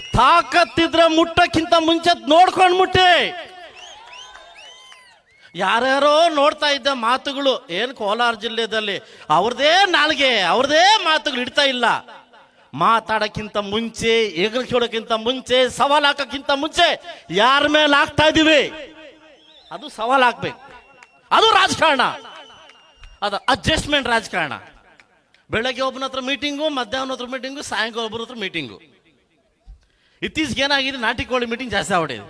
ತಾಕತ್ತಿದ್ರೆ ಮುಟ್ಟಕ್ಕಿಂತ ಮುಂಚೆ ನೋಡ್ಕೊಂಡು ಮುಟ್ಟಿ. ಯಾರ್ಯಾರೋ ನೋಡ್ತಾ ಇದ್ದ ಮಾತುಗಳು, ಏನು ಕೋಲಾರ ಜಿಲ್ಲೆಯಲ್ಲಿ ಅವ್ರದೇ ನಾಲ್ಗೆ, ಅವ್ರದೇ ಮಾತುಗಳು ಇಡ್ತಾ ಇಲ್ಲ. ಮಾತಾಡೋಕ್ಕಿಂತ ಮುಂಚೆ ಎಗರ್ಕೊಳ್ಳೋಕ್ಕಿಂತ ಮುಂಚೆ, ಸವಾಲು ಹಾಕೋಕ್ಕಿಂತ ಮುಂಚೆ ಯಾರ ಮೇಲೆ ಹಾಕ್ತಾ ಇದೀವಿ? ಅದು ಸವಾಲು ಹಾಕ್ಬೇಕು. ಅದು ರಾಜಕಾರಣ. ಅದು ಅಡ್ಜಸ್ಟ್ಮೆಂಟ್ ರಾಜಕಾರಣ. ಬೆಳಗ್ಗೆ ಒಬ್ಬನ ಹತ್ರ ಮೀಟಿಂಗು ಮಧ್ಯಾಹ್ನ ಹತ್ರ ಮೀಟಿಂಗು ಸಾಯಂಕಾಲ ಒಬ್ಬರ ಹತ್ರ ಮೀಟಿಂಗು ಇತ್ತೀಚೆಗೆ ಏನಾಗಿದೆ? ನಾಟಿ ಕೋಳಿ ಮೀಟಿಂಗ್ ಜಾಸ್ತಿ ಆಗ್ಬಿಟ್ಟಿದೆ.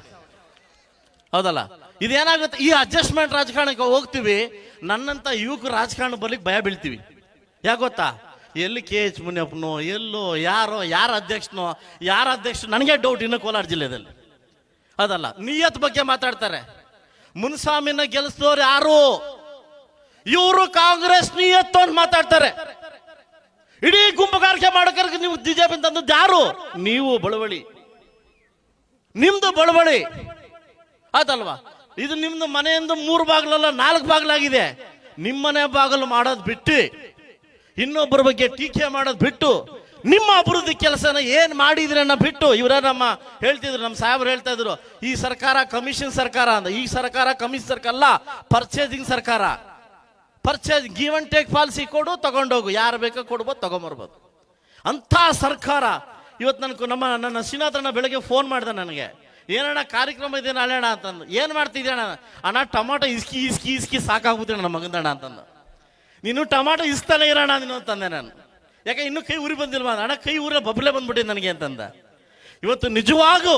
ಹೌದಲ್ಲ? ಇದೇನಾಗುತ್ತೆ? ಈ ಅಡ್ಜಸ್ಟ್ಮೆಂಟ್ ರಾಜಕಾರಣಕ್ಕೆ ಹೋಗ್ತೀವಿ, ನನ್ನಂತ ಯುವಕರು ರಾಜಕಾರಣ ಬರ್ಲಿಕ್ಕೆ ಭಯ ಬೀಳ್ತೀವಿ. ಯಾಕೆ ಗೊತ್ತಾ? ಎಲ್ಲಿ ಕೆ ಎಚ್ ಮುನಿಯಪ್ಪನೋ, ಎಲ್ಲೋ ಯಾರೋ, ಯಾರ ಅಧ್ಯಕ್ಷನೋ, ಯಾರ ಅಧ್ಯಕ್ಷ ನನಗೆ ಡೌಟ್ ಇನ್ನು ಕೋಲಾರ ಜಿಲ್ಲೆಯಲ್ಲಿ ಅದಲ್ಲ ನಿಯತ್ ಬಗ್ಗೆ ಮಾತಾಡ್ತಾರೆ. ಮುನ್ಸ್ವಾಮಿನ ಗೆಲ್ಸೋರು ಯಾರು? ಇವರು ಕಾಂಗ್ರೆಸ್ ನಿಯತ್ತು ಅಂತ ಮಾತಾಡ್ತಾರೆ. ಇಡೀ ಗುಂಪುಗಾರಿಕೆ ಮಾಡೋಕೆ ನೀವು ಬಿಜೆಪಿ ತಂದದ್ದು ಯಾರು? ನೀವು ಬಳವಳಿ. ನಿಮ್ದು ಬಳಬಳಿ ಆಯ್ತಲ್ವಾ ಇದು ನಿಮ್ದು ಮನೆಯಿಂದ ಮೂರು ಬಾಗಿಲಲ್ಲ ನಾಲ್ಕು ಬಾಗಿಲಾಗಿದೆ. ನಿಮ್ಮನೆ ಬಾಗಿಲು ಮಾಡೋದು ಬಿಟ್ಟು, ಇನ್ನೊಬ್ಬರ ಬಗ್ಗೆ ಟೀಕೆ ಮಾಡೋದು ಬಿಟ್ಟು, ನಿಮ್ಮ ಅಭಿವೃದ್ಧಿ ಕೆಲಸನ ಏನ್ ಮಾಡಿದ್ರನ್ನ ಬಿಟ್ಟು, ಇವರ ನಮ್ಮ ಹೇಳ್ತಿದ್ರು, ನಮ್ಮ ಸಾಹೇಬ್ರು ಹೇಳ್ತಾ ಇದ್ರು, ಈ ಸರ್ಕಾರ ಕಮಿಷನ್ ಸರ್ಕಾರ ಅಂತ ಈ ಸರ್ಕಾರ ಕಮಿಷನ್ ಸರ್ಕಾರ ಅಲ್ಲ ಪರ್ಚೇಸಿಂಗ್ ಸರ್ಕಾರ. ಪರ್ಚೇಸ್ ಗಿವ್ ಟೇಕ್ ಪಾಲಿಸಿ ಕೊಡು, ತಗೊಂಡೋಗು. ಯಾರು ಬೇಕೋ ಕೊಡ್ಬೋದು, ತಗೊಂಬರ್ಬೋದು. ಅಂಥ ಸರ್ಕಾರ ಇವತ್ತು ನನಗೆ ನಮ್ಮ ನನ್ನ ಶ್ರೀನಾಥಣ್ಣ ಬೆಳಗ್ಗೆ ಫೋನ್ ಮಾಡಿದೆ ನನಗೆ. ಏನಣ್ಣ ಕಾರ್ಯಕ್ರಮ ಇದೆ ನಾಳೆ ಅಣ್ಣ ಅಂತಂದು. ಏನು ಮಾಡ್ತಿದ್ದೆ ಅಣ್ಣ? ಅಣ್ಣ, ಟೊಮಾಟೊ ಇಸ್ಕಿ ಇಸ್ಕಿ ಇಸ್ಕಿ ಸಾಕಾಗ್ಬಿಟ್ಟು ನನ್ನ ಮಗಂದಣ್ಣ ಅಂತಂದು. ನೀನು ಟೊಮಾಟೊ ಇಸ್ತಾನೆ ಇರೋಣ ನೀನು ಅಂತಂದೆ ನಾನು. ಯಾಕೆ ಇನ್ನೂ ಕೈ ಉರಿ ಬಂದಿಲ್ವಾ? ಅಣ್ಣ, ಕೈ ಊರ ಬಬ್ಲೆ ಬಂದ್ಬಿಟ್ಟಿದೆ ನನಗೆ ಅಂತಂದ. ಇವತ್ತು ನಿಜವಾಗೂ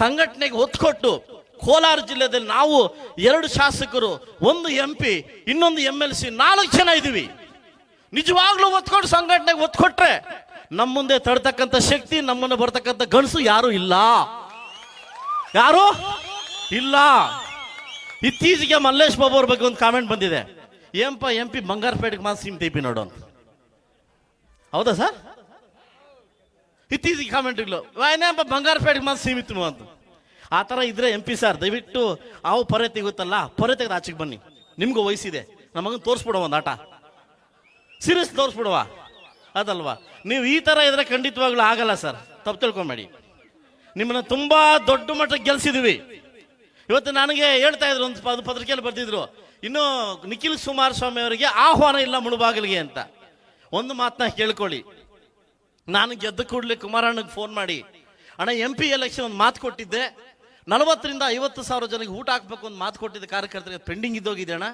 ಸಂಘಟನೆಗೆ ಒತ್ತು ಕೋಲಾರ ಜಿಲ್ಲೆಯಲ್ಲಿ ನಾವು ಎರಡು ಶಾಸಕರು, ಒಂದು ಎಂ ಪಿ ಇನ್ನೊಂದು ಎಂ ಎಲ್ ಸಿ ನಾಲ್ಕು ಜನ ಇದ್ದೀವಿ. ನಿಜವಾಗ್ಲೂ ಒತ್ಕೊಂಡು ಸಂಘಟನೆಗೆ ಒತ್ತು ಕೊಟ್ರೆ ನಮ್ಮ ಮುಂದೆ ತಡ್ತಕ್ಕಂಥ ಶಕ್ತಿ, ನಮ್ಮನ್ನು ಬರ್ತಕ್ಕಂಥ ಗಣಸು ಯಾರು ಇಲ್ಲ. ಯಾರು? ಇಲ್ಲ. ಇತ್ತೀಚೆಗೆ ಮಲ್ಲೇಶ್ ಬಾಬು ಅವ್ರ ಬಗ್ಗೆ ಒಂದು ಕಾಮೆಂಟ್ ಬಂದಿದೆ. ಏಂಪ ಎಂ ಪಿ ಬಂಗಾರಪೇಟೆಗೆ ಮಾತ್ರ ಸೀಮ್ ನೋಡು ಅಂತ. ಹೌದಾ ಸರ್ ಇತ್ತೀಚೆಗೆ ಕಾಮೆಂಟ್ಗಳು ಏನಪ್ಪ ಬಂಗಾರಪೇಟೆಗೆ ಮಾತ್ರ ಸೀಮಿತ ಅಂತ. ಆ ಥರ ಇದ್ರೆ ಎಂ ಪಿ ಸರ್ ದಯವಿಟ್ಟು ಅವು ಪೊರೆ ತೆಗುತ್ತಲ್ಲ ಪೊರೆ ತೆಗೆದು ಆಚೆಗೆ ಬನ್ನಿ. ನಿಮಗೂ ವಯಸ್ಸಿದೆ. ನಮಗನ್ ತೋರಿಸ್ಬಿಡುವ ಒಂದು ಆಟ. ಸೀರಿಯಸ್ ತೋರಿಸ್ಬಿಡುವ. ಅದಲ್ವಾ? ನೀವು ಈ ಥರ ಇದ್ರೆ ಖಂಡಿತವಾಗ್ಲೂ ಆಗಲ್ಲ ಸರ್. ತಪ್ಪು ತಿಳ್ಕೊಂಬೇಡಿ. ನಿಮ್ಮನ್ನ ತುಂಬಾ ದೊಡ್ಡ ಮಟ್ಟಕ್ಕೆ ಗೆಲ್ಸಿದ್ವಿ. ಇವತ್ತು ನನಗೆ ಹೇಳ್ತಾ ಇದ್ರು ಒಂದು ಅದು ಪತ್ರಿಕೆಯಲ್ಲಿ ಬರ್ತಿದ್ರು ಇನ್ನು ನಿಖಿಲ್ ಕುಮಾರಸ್ವಾಮಿ ಅವರಿಗೆ ಆಹ್ವಾನ ಇಲ್ಲ ಮುಳುಬಾಗಿಲಿಗೆ ಅಂತ. ಒಂದು ಮಾತನ್ನ ಕೇಳ್ಕೊಳ್ಳಿ. ನಾನು ಗೆದ್ದ ಕೂಡಲೇ ಕುಮಾರಣ್ಣಗೆ ಫೋನ್ ಮಾಡಿ, ಅಣ್ಣ ಎಂ ಪಿ ಎಲೆಕ್ಷನ್ ಒಂದು ಮಾತು ಕೊಟ್ಟಿದ್ದೆ. ನಲವತ್ತರಿಂದ ಐವತ್ತು ಸಾವಿರ ಜನಕ್ಕೆ ಊಟ ಹಾಕ್ಬೇಕು ಒಂದು ಮಾತು ಕೊಟ್ಟಿದ್ದೆ. ಕಾರ್ಯಕರ್ತರಿಗೆ ಪೆಂಡಿಂಗ್ ಇದ್ದೋಗಿದೆ ಅಣ್ಣ.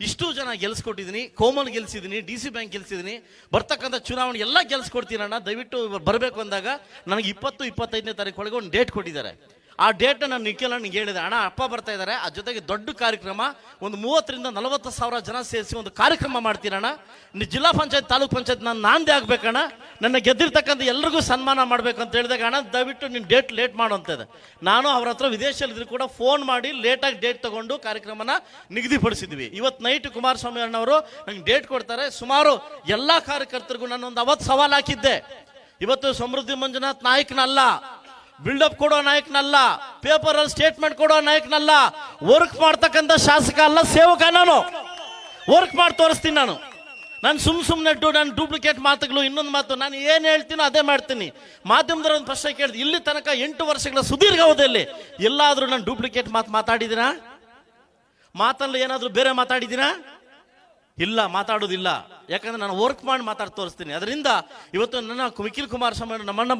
ಇಷ್ಟು ಜನ ಗೆಲ್ಸ್ಕೊಟ್ಟಿದ್ದೀನಿ ಕೋಮಲ್ ಗೆಲ್ಸಿದ್ದೀನಿ ಡಿ ಸಿ ಬ್ಯಾಂಕ್ ಗೆಲ್ಸಿದ್ದೀನಿ ಬರ್ತಕ್ಕಂಥ ಚುನಾವಣೆ ಎಲ್ಲ ಗೆಲ್ಸ್ಕೊಡ್ತೀನಣ್ಣ. ದಯವಿಟ್ಟು ಬರಬೇಕು ಅಂದಾಗ, ನನಗೆ ಇಪ್ಪತ್ತು, ಇಪ್ಪತ್ತೈದನೇ ತಾರೀಕು ಒಳಗೆ ಒಂದು ಡೇಟ್ ಕೊಟ್ಟಿದ್ದಾರೆ. ಆ ಡೇಟ್ ನಾನು ನಿಖಿಲ್ ನನಗೆ ಹೇಳಿದೆ. ಅಣ್ಣ, ಅಪ್ಪ ಬರ್ತಾ ಇದ್ದಾರೆ ಆ ಜೊತೆಗೆ ದೊಡ್ಡ ಕಾರ್ಯಕ್ರಮ, ಒಂದು ಮೂವತ್ತರಿಂದ ನಲವತ್ತು ಸಾವಿರ ಜನ ಸೇರಿಸಿ ಒಂದು ಕಾರ್ಯಕ್ರಮ ಮಾಡ್ತೀರಣ್ಣ ನೀ ಜಿಲ್ಲಾ ಪಂಚಾಯತ್, ತಾಲೂಕ್ ಪಂಚಾಯತ್ ನಾನು ನಾಂದೇ ಆಗ್ಬೇಕಣ್ಣ. ನನ್ನ ಗೆದ್ದಿರ್ತಕ್ಕಂಥ ಎಲ್ರಿಗೂ ಸನ್ಮಾನ ಮಾಡ್ಬೇಕು ಅಂತ ಹೇಳಿದಾಗ, ಅಣ್ಣ, ದಯವಿಟ್ಟು ನಿನ್ನ ಡೇಟ್ ಲೇಟ್ ಮಾಡು ಇದೆ. ನಾನು ಅವ್ರ ಹತ್ರ ವಿದೇಶದಲ್ಲಿದ್ರು ಕೂಡ ಫೋನ್ ಮಾಡಿ ಲೇಟಾಗಿ ಡೇಟ್ ತಗೊಂಡು ಕಾರ್ಯಕ್ರಮನ ನಿಗದಿಪಡಿಸಿದ್ವಿ. ಇವತ್ತು ನೈಟ್ ಕುಮಾರಸ್ವಾಮಿ ಅಣ್ಣವರು ನಂಗೆ ಡೇಟ್ ಕೊಡ್ತಾರೆ. ಸುಮಾರು ಎಲ್ಲ ಕಾರ್ಯಕರ್ತರಿಗೂ ನಾನು ಒಂದು ಅವತ್ತು ಸವಾಲು ಹಾಕಿದ್ದೆ. ಇವತ್ತು ಸಮೃದ್ಧಿ ಮಂಜುನಾಥ್ ನಾಯಕನಲ್ಲ. ಬಿಲ್ಡಪ್ ಕೊಡೋ ನಾಯಕನಲ್ಲ ಪೇಪರ್ ಅಲ್ಲಿ ಸ್ಟೇಟ್ಮೆಂಟ್ ಕೊಡೋ ನಾಯಕನಲ್ಲ ವರ್ಕ್ ಮಾಡ್ತಕ್ಕಂಥ ಶಾಸಕ ಅಲ್ಲ, ಸೇವಕ ನಾನು. ವರ್ಕ್ ಮಾಡಿ ತೋರಿಸ್ತೀನಿ ನಾನು. ನಾನು ಸುಮ್ ಸುಮ್ಮನೆ ನಾನು ಡೂಪ್ಲಿಕೇಟ್ ಮಾತುಗಳು, ಇನ್ನೊಂದು ಮಾತು, ನಾನು ಏನು ಹೇಳ್ತೀನೋ ಅದೇ ಮಾಡ್ತೀನಿ. ಮಾಧ್ಯಮದವ್ರ ಒಂದು ಪ್ರಶ್ನೆ ಕೇಳಿದೆ ಇಲ್ಲಿ ತನಕ ಎಂಟು ವರ್ಷಗಳ ಸುದೀರ್ಘ ಅವಧಿಯಲ್ಲಿ ಎಲ್ಲಾದರೂ ನಾನು ಡೂಪ್ಲಿಕೇಟ್ ಮಾತು ಮಾತಾಡಿದ್ದೀರಾ? ಮಾತಲ್ಲಿ ಏನಾದರೂ ಬೇರೆ ಮಾತಾಡಿದ್ದೀರಾ? ಇಲ್ಲ, ಮಾತಾಡೋದಿಲ್ಲ. ಯಾಕಂದ್ರೆ ನಾನು ವರ್ಕ್ ಮಾಡಿ ಮಾತಾಡಿ ತೋರಿಸ್ತೀನಿ. ಅದರಿಂದ ಇವತ್ತು ನನ್ನ ನಿಖಿಲ್ ಕುಮಾರಸ್ವಾಮಿ ನಮ್ಮಣ್ಣ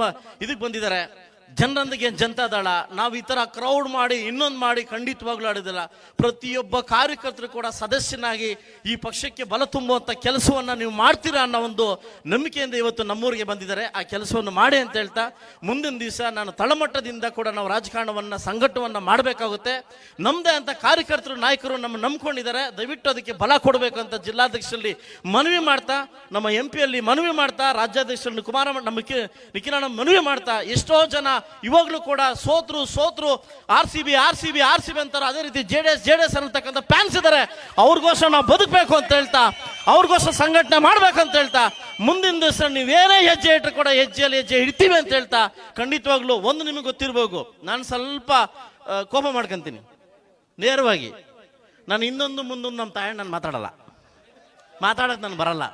ಇದಕ್ಕೆ ಬಂದಿದ್ದಾರೆ. ಜನರೊಂದಿಗೆ ಜನತಾದಳ ನಾವು ಈ ಥರ ಕ್ರೌಡ್ ಮಾಡಿ, ಇನ್ನೊಂದು ಮಾಡಿ ಖಂಡಿತವಾಗ್ಲೂ ಆಡೋದಿಲ್ಲ. ಪ್ರತಿಯೊಬ್ಬ ಕಾರ್ಯಕರ್ತರು ಕೂಡ ಸದಸ್ಯನಾಗಿ ಈ ಪಕ್ಷಕ್ಕೆ ಬಲ ತುಂಬುವಂಥ ಕೆಲಸವನ್ನು ನೀವು ಮಾಡ್ತೀರಾ ಅನ್ನೋ ಒಂದು ನಂಬಿಕೆಯಿಂದ ಇವತ್ತು ನಮ್ಮೂರಿಗೆ ಬಂದಿದ್ದಾರೆ. ಆ ಕೆಲಸವನ್ನು ಮಾಡಿ ಅಂತ ಹೇಳ್ತಾ, ಮುಂದಿನ ದಿವಸ ನಾನು ತಳಮಟ್ಟದಿಂದ ಕೂಡ ನಾವು ರಾಜಕಾರಣವನ್ನು, ಸಂಘಟವನ್ನು ಮಾಡಬೇಕಾಗುತ್ತೆ. ನಮ್ಮದೇ ಅಂತ ಕಾರ್ಯಕರ್ತರು, ನಾಯಕರು ನಮ್ಮ ನಂಬ್ಕೊಂಡಿದ್ದಾರೆ. ದಯವಿಟ್ಟು ಅದಕ್ಕೆ ಬಲ ಕೊಡಬೇಕು ಅಂತ ಜಿಲ್ಲಾಧ್ಯಕ್ಷರಲ್ಲಿ ಮನವಿ ಮಾಡ್ತಾ, ನಮ್ಮ ಎಂ ಪಿಯಲ್ಲಿ ಮನವಿ ಮಾಡ್ತಾ, ರಾಜ್ಯಾಧ್ಯಕ್ಷರನ್ನು ಕುಮಾರ ನಮ್ಮ ನಿಖಿ- ನಿಖಿಲಣ್ಣ ಮನವಿ ಮಾಡ್ತಾ ಎಷ್ಟೋ ಜನ ಇವಾಗಲೂ ಕೂಡ ಸೋತ್ರು ಸೋತ್ರು R C B R C B R C B ಅಂತಾರೆ. ಅದೇ ರೀತಿ J D S J D S ಅನ್ನತಕ್ಕಂಥ ಫ್ಯಾನ್ಸ್ ಇದ್ದಾರೆ ಅವ್ರಿಗೋಸ್ಕರ ನಾವು ಬದುಕಬೇಕು ಅಂತ ಹೇಳ್ತಾ, ಅವ್ರಿಗೋಸ್ಕರ ಸಂಘಟನೆ ಮಾಡ್ಬೇಕಂತ ಹೇಳ್ತಾ, ಮುಂದಿನ ದಿವಸ ನೀವೇನೇ ಹೆಜ್ಜೆ ಇಟ್ಟರೆ ಕೂಡ ಹೆಜ್ಜೆಯಲ್ಲಿ ಹೆಜ್ಜೆ ಇಡ್ತೀವಿ ಅಂತ ಹೇಳ್ತಾ, ಖಂಡಿತವಾಗ್ಲೂ ಒಂದು ನಿಮಗೆ ಗೊತ್ತಿರಬೇಕು ನಾನು ಸ್ವಲ್ಪ ಕೋಪ ಮಾಡ್ಕೊಂತೀನಿ. ನೇರವಾಗಿ. ನಾನು ಇನ್ನೊಂದು ಮುಂದೊಂದು ನಮ್ಮ ತಾಯಿ ನಾನು ಮಾತಾಡಲ್ಲ. ಮಾತಾಡೋದು ನಾನು ಬರಲ್ಲ.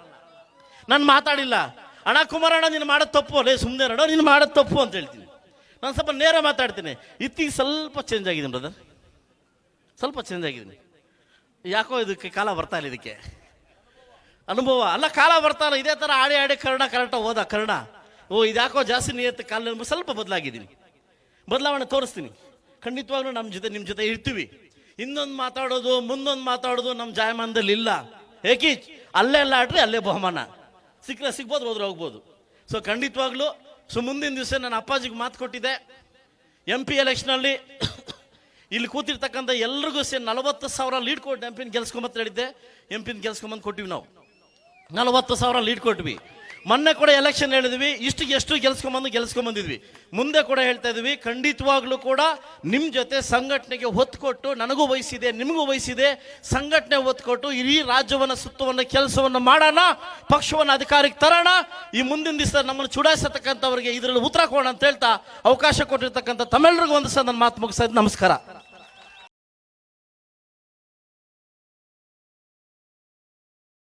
ನಾನು ಮಾತಾಡಿಲ್ಲ. ಅಣ್ಣ ಕುಮಾರಣ್ಣ, ನೀನು ಮಾಡೋದು ತಪ್ಪು. ಅಲ್ಲೇ ಸುಮ್ಮನೆ ಅಣ್ಣ, ನೀನು ಮಾಡೋದು ತಪ್ಪು ಅಂತ ಹೇಳ್ತೀನಿ. ನಾನು ಸ್ವಲ್ಪ ನೇರ ಮಾತಾಡ್ತೀನಿ. ಇತ್ತೀಗ ಸ್ವಲ್ಪ ಚೇಂಜ್ ಆಗಿದ್ದೀನಿ ಬ್ರದರ್ ಸ್ವಲ್ಪ ಚೇಂಜ್ ಆಗಿದ್ದೀನಿ. ಯಾಕೋ ಇದಕ್ಕೆ ಕಾಲ ಬರ್ತಾ ಇಲ್ಲ ಇದಕ್ಕೆ. ಅನುಭವ. ಅಲ್ಲ, ಕಾಲ ಬರ್ತಾ ಇಲ್ಲ. ಇದೇ ಥರ ಆಡಿ ಆಡಿ ಕರ್ಣ ಕರೆಕ್ಟಾಗಿ ಹೋದ ಕರ್ಣ. ಓ, ಇದ್ಯಾಕೋ ಜಾಸ್ತಿ ನಿಯತ್ತು, ಕಾಲ ಸ್ವಲ್ಪ ಬದಲಾಗಿದ್ದೀನಿ. ಬದಲಾವಣೆ ತೋರಿಸ್ತೀನಿ. ಖಂಡಿತವಾಗ್ಲೂ ನಮ್ಮ ಜೊತೆ ನಿಮ್ಮ ಜೊತೆ ಇರ್ತೀವಿ. ಇನ್ನೊಂದು ಮಾತಾಡೋದು, ಮುಂದೊಂದು ಮಾತಾಡೋದು ನಮ್ಮ ಜಾಯಮಾನದಲ್ಲಿ ಇಲ್ಲ. ಏಕೀಚ್ ಅಲ್ಲೇ ಎಲ್ಲ ಆಡ್ರಿ, ಅಲ್ಲೇ ಬಹುಮಾನ. ಸಿಕ್ಕರೆ ಸಿಗ್ಬೋದು, ಹೋದ್ರೆ ಹೋಗ್ಬೋದು. ಸೊ ಖಂಡಿತವಾಗ್ಲೂ ಸೊ ಮುಂದಿನ ದಿವಸ ನನ್ನ ಅಪ್ಪಾಜಿಗೆ ಮಾತು ಕೊಟ್ಟಿದ್ದೆ. ಎಂ ಪಿ ಎಲೆಕ್ಷನಲ್ಲಿ ಇಲ್ಲಿ ಕೂತಿರ್ತಕ್ಕಂಥ ಎಲ್ರಿಗೂ ಸೇರಿ ನಲವತ್ತು ಸಾವಿರ ಲೀಡ್ ಕೊಟ್ಟು ಎಂ ಪಿನ ಗೆಲ್ಸ್ಕೊಂಬಂತ ಹೇಳಿದ್ದೆ. ಎಂ ಪಿನ ಗೆಲ್ಸ್ಕೊಂಬಂದು ಕೊಟ್ಟಿವಿ ನಾವು. ನಲವತ್ತು ಸಾವಿರ ಲೀಡ್ ಕೊಟ್ವಿ. ಮೊನ್ನೆ ಕೂಡ ಎಲೆಕ್ಷನ್ ಹೇಳಿದ್ವಿ, ಇಷ್ಟು ಎಷ್ಟು ಗೆಲ್ಸ್ಕೊಂಬಂದು ಗೆಲ್ಸ್ಕೊಂಬಂದಿದ್ವಿ. ಮುಂದೆ ಕೂಡ ಹೇಳ್ತಾ ಇದ್ವಿ, ಖಂಡಿತವಾಗ್ಲೂ ಕೂಡ ನಿಮ್ಮ ಜೊತೆ ಸಂಘಟನೆಗೆ ಒತ್ತು ಕೊಟ್ಟು ನನಗೂ ವಹಿಸಿದೆ, ನಿಮಗೂ ವಹಿಸಿದೆ, ಸಂಘಟನೆ ಒತ್ತು ಕೊಟ್ಟು ಇಡೀ ರಾಜ್ಯವನ್ನು, ಸುತ್ತವನ್ನು, ಕೆಲಸವನ್ನು ಮಾಡೋಣ, ಪಕ್ಷವನ್ನು, ಅಧಿಕಾರಕ್ಕೆ ತರೋಣ. ಈ ಮುಂದಿನ ದಿವಸ ನಮ್ಮನ್ನು ಚುಡಾಯಿಸತಕ್ಕಂಥವ್ರಿಗೆ ಇದರಲ್ಲಿ ಉತ್ತರ ಕೊಡೋಣ ಅಂತ ಹೇಳ್ತಾ ಅವಕಾಶ ಕೊಟ್ಟಿರ್ತಕ್ಕಂಥ ತಮ್ಮೆಲ್ಲರಿಗೂ ಒಂದು ಸಹ ನನ್ನ ಮಾತು ಮುಗಿಸ್ತಾ ಇದ್ದೀನಿ. ನಮಸ್ಕಾರ.